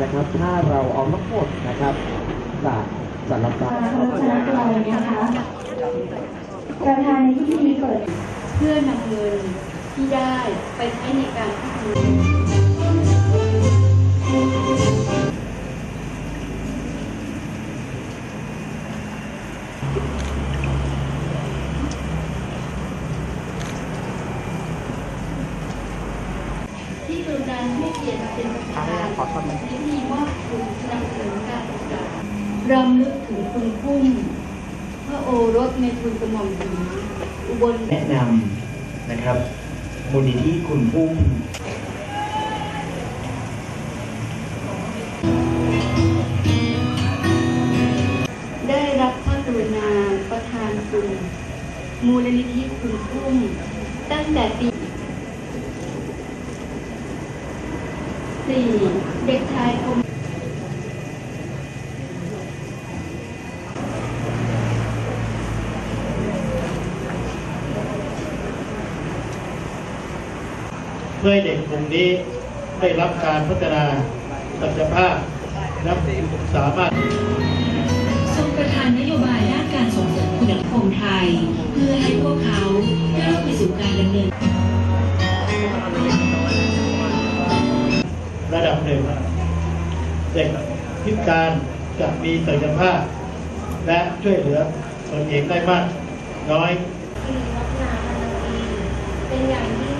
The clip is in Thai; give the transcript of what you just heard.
นะครับ ถ้าเราเอาทั้งหมดนะครับจากสารพัดพระชนะไตรนะคะประธานในพิธีเปิดเพื่อนำเงินที่ได้ไปใช้ในการพิ ธีที่กรุณาให้เกียรติเป็นประธานพิธีมอบทุนสนับสนุนการศึกษารำลึกถึงคุณพุ่มพระโอรสในทุนกระหม่อมหญิงอุบลแนะนำนะครับมูลนิธิคุณพุ่มได้รับพระกรุณาประทานคุณมูลนิธิคุณพุ่มตั้งแต่ปี 4เด็กชายคมเพื่อให้เด็กกลุ่มนี้ได้รับการพัฒนาศักยภาพและสามารถทรงประทานนโยบายด้านการส่งเสริมคุณภาพไทย เพื่อให้ เด็กพิการจะมีศักยภาพ และช่วยเหลือตนเองได้มาก น้อยมีวัฒนาพันธ์เป็นอย่างยิ่งที่